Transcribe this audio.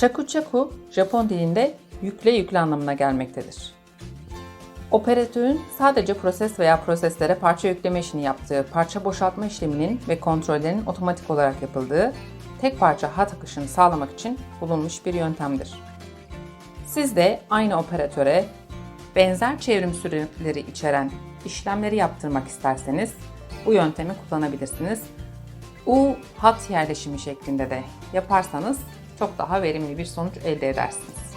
Chaku Japon dilinde yükle yükle anlamına gelmektedir. Operatörün sadece proses veya proseslere parça yükleme işini yaptığı, parça boşaltma işleminin ve kontrollerinin otomatik olarak yapıldığı, tek parça hat akışını sağlamak için bulunmuş bir yöntemdir. Siz de aynı operatöre benzer çevrim süreleri içeren işlemleri yaptırmak isterseniz bu yöntemi kullanabilirsiniz. U hat yerleşimi şeklinde de yaparsanız çok daha verimli bir sonuç elde edersiniz.